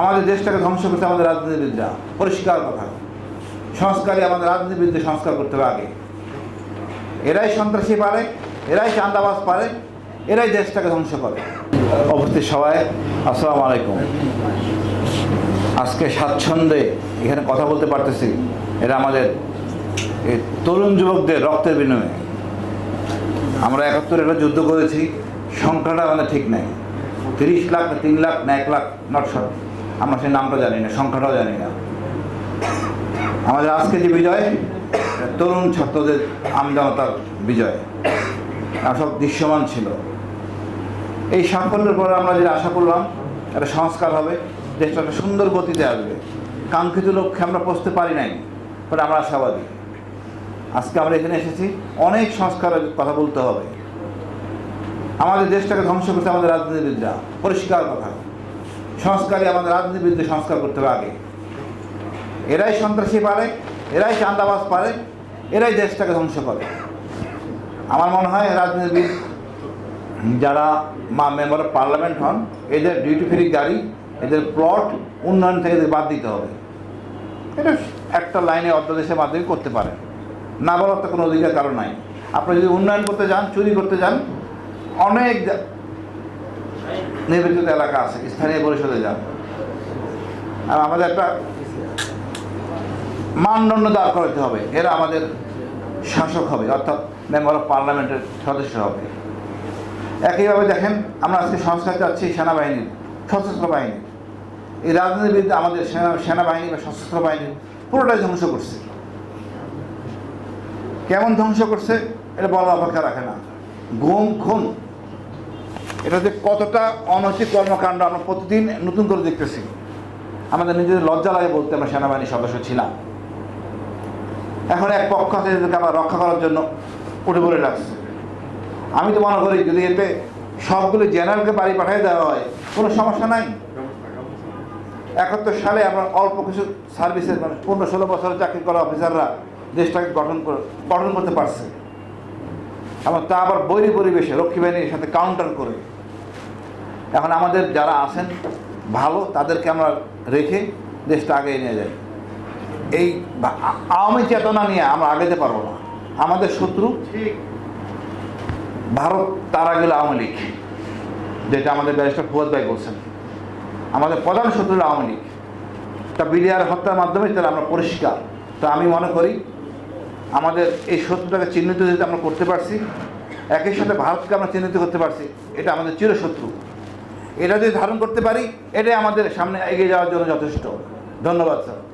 আমাদের দেশটাকে ধ্বংস করতে আমাদের রাজনীতিবিদরা, পরিষ্কার কথা। সংস্কারে আমাদের রাজনীতিবিদদের সংস্কার করতে হবে আগে। এরাই সন্ত্রাসী পারে, এরাই চান্দাবাজ পারে, এরাই দেশটাকে ধ্বংস করে। অবস্থিত সবাই, আসসালামু আলাইকুম। আজকে স্বাচ্ছন্দ্যে এখানে কথা বলতে পারতেছি এটা আমাদের তরুণ যুবকদের রক্তের বিনিময়ে। আমরা একাত্তরে একটা যুদ্ধ করেছি, সংখ্যাটা আমাদের ঠিক নেই। তিরিশ লাখ তিন লাখ না এক লাখ নট শট আমরা সেই নামটা জানি না, সংখ্যাটাও জানি না। আমাদের আজকে যে বিজয় তরুণ ছাত্রদের আমজনতার বিজয়। সব দৃশ্যমান ছিল। এই সাফল্যের পরে আমরা যেটা আশা করলাম, একটা সংস্কার হবে, দেশটা একটা সুন্দর গতিতে আসবে। কাঙ্ক্ষিত লক্ষ্যে আমরা পৌঁছতে পারি নাই বাট আমরা আশাবাদী। আজকে আমরা এখানে এসেছি, অনেক সংস্কারের কথা বলতে হবে। আমাদের দেশটাকে ধ্বংস করতে আমাদের রাজনীতিবিদরা, পরিষ্কার কথা। সংস্কারই আমাদের রাজনীতিবিদদের সংস্কার করতে হবে আগে। এরাই সন্ত্রাসী পারে, এরাই চান্দাবাজ পারে, এরাই দেশটাকে ধ্বংস করে। আমার মনে হয় রাজনীতিবিদ যারা মা মেম্বার অফ পার্লামেন্ট হন, এদের ডিউটি ফ্রি গাড়ি, এদের প্লট উন্নয়ন থেকে এদের বাদ দিতে হবে। এটা একটা লাইনে অর্ধদেশের মাধ্যমে করতে পারে না বলার তো কোনো অধিকার কারণ নাই। আপনি যদি উন্নয়ন করতে যান, চুরি করতে যান, অনেক নির্বাচিত এলাকা আছে, স্থানীয় পরিষদে যান। আর আমাদের একটা মানদণ্ড দাঁড় করাতে হবে, এরা আমাদের শাসক হবে, অর্থাৎ মেম্বার অফ পার্লামেন্টের সদস্য হবে। একইভাবে দেখেন, আমরা আজকে সংস্কার চাচ্ছি সেনাবাহিনীর, সশস্ত্র বাহিনী এই রাজনীতির বিরুদ্ধে আমাদের সেনা, সেনাবাহিনী বা সশস্ত্র বাহিনী পুরোটাই ধ্বংস করছে। কেমন ধ্বংস করছে, এটা বলা অপেক্ষা রাখে না। গুম, খুন এটা যে কতটা অনৈতিক কর্মকাণ্ড আমরা প্রতিদিন নতুন করে দেখতেছি। আমাদের নিজেদের লজ্জা লাগে বলতে আমরা সেনাবাহিনীর সদস্য ছিলাম। এখন এক পক্ষ আছে যাদেরকে আমরা রক্ষা করার জন্য উঠে পড়ে লাগছে আমি তো মনে করি যদি এতে সবগুলো জেনারেলকে বাড়ি পাঠিয়ে দেওয়া হয়, কোনো সমস্যা নাই। একাত্তর সালে আমরা অল্প কিছু সার্ভিসের মানে পনেরো ষোলো বছরের চাকরি করা অফিসাররা দেশটাকে গঠন করে গঠন করতে পারছে। এবং তা আবার বৈরী পরিবেশে রক্ষী বাহিনীর সাথে কাউন্টার করে এখন আমাদের যারা আছেন ভালো তাদেরকে আমরা রেখে দেশটা আগে নিয়ে যাই। এই আওয়ামী চেতনা নিয়ে আমরা আগেতে পারব না। আমাদের শত্রু ভারত তার আগে আওয়ামী লীগ যেটা আমাদের ব্যারিস্টার ফুয়াদ ভাই বলছেন। আমাদের প্রধান শত্রু হলো আওয়ামী লীগ। তা বিডিআর হত্যার মাধ্যমে তাহলে আমরা পরিষ্কার। তো আমি মনে করি আমাদের এই শত্রুটাকে চিহ্নিত যদি আমরা করতে পারছি একই সাথে ভারতকে আমরা চিহ্নিত করতে পারছি এটা আমাদের চিরশত্রু। এটা যদি ধারণ করতে পারি এটাই আমাদের সামনে এগিয়ে যাওয়ার জন্য যথেষ্ট। ধন্যবাদ স্যার।